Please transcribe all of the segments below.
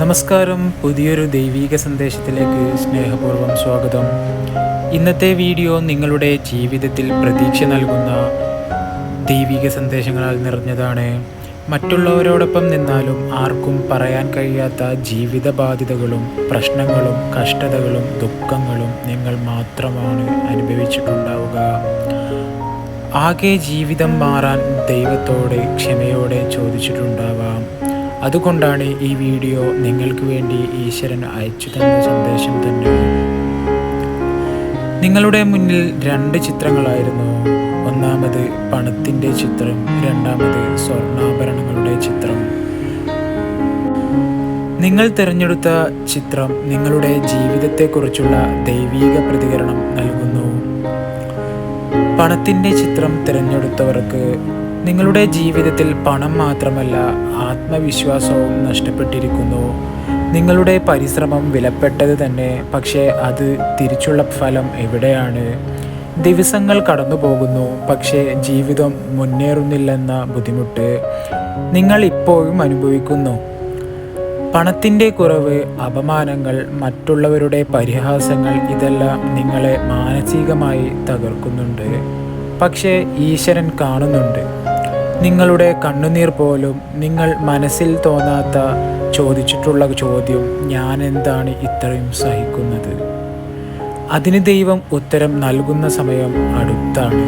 നമസ്കാരം. പുതിയൊരു ദൈവീക സന്ദേശത്തിലേക്ക് സ്നേഹപൂർവം സ്വാഗതം. ഇന്നത്തെ വീഡിയോ നിങ്ങളുടെ ജീവിതത്തിൽ പ്രതീക്ഷ നൽകുന്ന ദൈവിക സന്ദേശങ്ങളാൽ നിറഞ്ഞതാണ്. മറ്റുള്ളവരോടൊപ്പം നിന്നാലും ആർക്കും പറയാൻ കഴിയാത്ത ജീവിത ബാധ്യതകളും പ്രശ്നങ്ങളും കഷ്ടതകളും ദുഃഖങ്ങളും നിങ്ങൾ മാത്രമാണ് അനുഭവിച്ചിട്ടുണ്ടാവുക. ആകെ ജീവിതം മാറാൻ ദൈവത്തോട് ക്ഷമയോടെ ചോദിച്ചിട്ടുണ്ടാവാം. അതുകൊണ്ടാണ് ഈ വീഡിയോ നിങ്ങൾക്ക് വേണ്ടി ഈശ്വരൻ അയച്ചു തന്ന സന്ദേശം തന്നെ. നിങ്ങളുടെ മുന്നിൽ രണ്ട് ചിത്രങ്ങളായിരുന്നു. ഒന്നാമത് പണത്തിന്റെ ചിത്രം രണ്ടാമത് സ്വർണാഭരണങ്ങളുടെ ചിത്രം. നിങ്ങൾ തിരഞ്ഞെടുത്ത ചിത്രം നിങ്ങളുടെ ജീവിതത്തെക്കുറിച്ചുള്ള ദൈവീക പ്രതികരണം നൽകുന്നു. പണത്തിന്റെ ചിത്രം തിരഞ്ഞെടുത്തവർക്ക് നിങ്ങളുടെ ജീവിതത്തിൽ പണം മാത്രമല്ല ആത്മവിശ്വാസവും നഷ്ടപ്പെട്ടിരിക്കുന്നു. നിങ്ങളുടെ പരിശ്രമം വിലപ്പെട്ടത് തന്നെ പക്ഷേ അത് തിരിച്ചുള്ള ഫലം എവിടെയാണ്? ദിവസങ്ങൾ കടന്നു പോകുന്നു പക്ഷേ ജീവിതം മുന്നേറുന്നില്ലെന്ന ബുദ്ധിമുട്ട് നിങ്ങൾ ഇപ്പോഴും അനുഭവിക്കുന്നു. പണത്തിന്റെ കുറവ് അപമാനങ്ങൾ മറ്റുള്ളവരുടെ പരിഹാസങ്ങൾ ഇതെല്ലാം നിങ്ങളെ മാനസികമായി തകർക്കുന്നുണ്ട്. പക്ഷേ ഈശ്വരൻ കാണുന്നുണ്ട്. നിങ്ങളുടെ കണ്ണുനീർ പോലും നിങ്ങൾ മനസ്സിൽ തോന്നാത്ത ചോദിച്ചിട്ടുള്ള ചോദ്യം ഞാൻ എന്താണ് ഇത്രയും സഹിക്കുന്നത്? അതിന് ദൈവം ഉത്തരം നൽകുന്ന സമയം അടുത്താണ്.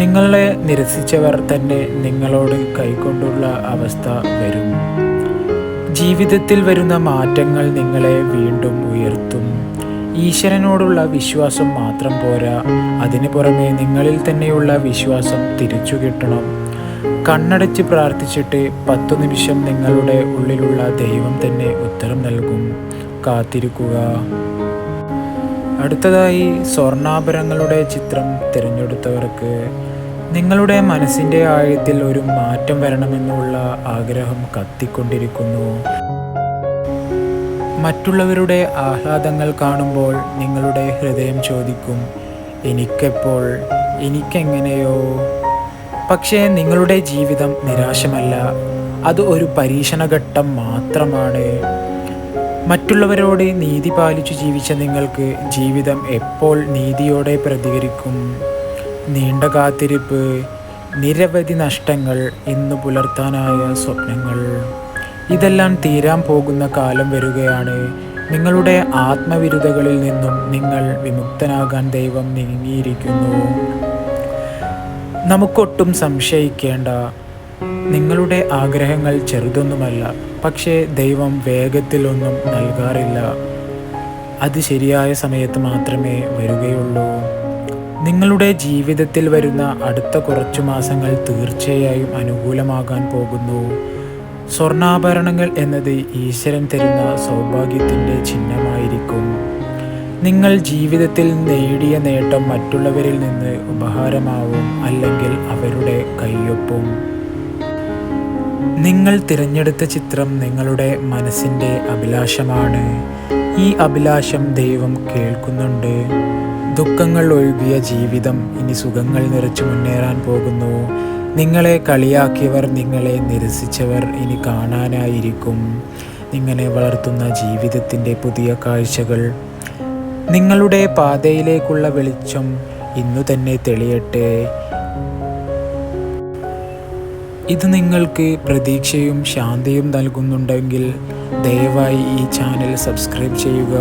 നിങ്ങളെ നിരസിച്ചവർ തന്നെ നിങ്ങളോട് കൈകൊണ്ടുള്ള അവസ്ഥ വരും. ജീവിതത്തിൽ വരുന്ന മാറ്റങ്ങൾ നിങ്ങളെ വീണ്ടും ഉയർത്തും. ഈശ്വരനോടുള്ള വിശ്വാസം മാത്രം പോരാ അതിനു പുറമെ നിങ്ങളിൽ തന്നെയുള്ള വിശ്വാസം തിരിച്ചു കിട്ടണം കണ്ണടച്ച് പ്രാർത്ഥിച്ചിട്ട് പത്തു നിമിഷം നിങ്ങളുടെ ഉള്ളിലുള്ള ദൈവം തന്നെ ഉത്തരം നൽകും. കാത്തിരിക്കുക. അടുത്തതായി സ്വർണാഭരണങ്ങളുടെ ചിത്രം തിരഞ്ഞെടുത്തവർക്ക് നിങ്ങളുടെ മനസ്സിന്റെ ആഴത്തിൽ ഒരു മാറ്റം വരണമെന്നുള്ള ആഗ്രഹം കത്തിക്കൊണ്ടിരിക്കുന്നു. മറ്റുള്ളവരുടെ ആഹ്ലാദങ്ങൾ കാണുമ്പോൾ നിങ്ങളുടെ ഹൃദയം ചോദിക്കും എനിക്കെപ്പോൾ എനിക്കെങ്ങനെയോ? പക്ഷേ നിങ്ങളുടെ ജീവിതം നിരാശമല്ല. അത് ഒരു പരീക്ഷണഘട്ടം മാത്രമാണ്. മറ്റുള്ളവരോട് നീതി പാലിച്ചു ജീവിച്ച നിങ്ങൾക്ക് ജീവിതം എപ്പോൾ നീതിയോടെ പ്രതികരിക്കും? നീണ്ട കാത്തിരിപ്പ് നിരവധി നഷ്ടങ്ങൾ ഇന്ന് പുലർത്താനായ സ്വപ്നങ്ങൾ. ഇതെല്ലാം തീരാൻ പോകുന്ന കാലം വരികയാണ്. നിങ്ങളുടെ ആത്മവിരുദ്ധകളിൽ നിന്നും നിങ്ങൾ വിമുക്തനാകാൻ ദൈവം നീങ്ങിയിരിക്കുന്നു. നമുക്കൊട്ടും സംശയിക്കേണ്ട. നിങ്ങളുടെ ആഗ്രഹങ്ങൾ ചെറുതൊന്നുമല്ല പക്ഷേ ദൈവം വേഗത്തിലൊന്നും നൽകാറില്ല. അത് ശരിയായ സമയത്ത് മാത്രമേ വരികയുള്ളൂ. നിങ്ങളുടെ ജീവിതത്തിൽ വരുന്ന അടുത്ത കുറച്ചു മാസങ്ങൾ തീർച്ചയായും അനുകൂലമാകാൻ പോകുന്നു. സ്വർണാഭരണങ്ങൾ എന്നത് ഈശ്വരൻ തരുന്ന സൗഭാഗ്യത്തിന്റെ ചിഹ്നമായിരിക്കും. നിങ്ങൾ ജീവിതത്തിൽ നേടിയ നേട്ടം മറ്റുള്ളവരിൽ നിന്ന് ഉപഹാരമാവും അല്ലെങ്കിൽ അവരുടെ കയ്യൊപ്പും. നിങ്ങൾ തിരഞ്ഞെടുത്ത ചിത്രം നിങ്ങളുടെ മനസ്സിന്റെ അഭിലാഷമാണ്. ഈ അഭിലാഷം ദൈവം കേൾക്കുന്നുണ്ട്. ദുഃഖങ്ങൾ ഒഴുകിയ ജീവിതം ഇനി സുഖങ്ങൾ നിറച്ചു മുന്നേറാൻ പോകുന്നു. നിങ്ങളെ കളിയാക്കിയവർ നിങ്ങളെ നിരസിച്ചവർ ഇനി കാണാനായിരിക്കും. നിങ്ങളെ വളർത്തുന്ന ജീവിതത്തിന്റെ പുതിയ കാഴ്ചകൾ നിങ്ങളുടെ പാതയിലേക്കുള്ള വെളിച്ചം ഇന്നു തന്നെ തെളിയട്ടെ. ഇത് നിങ്ങൾക്ക് പ്രതീക്ഷയും ശാന്തിയും നൽകുന്നുണ്ടെങ്കിൽ ദയവായി ഈ ചാനൽ സബ്സ്ക്രൈബ് ചെയ്യുക.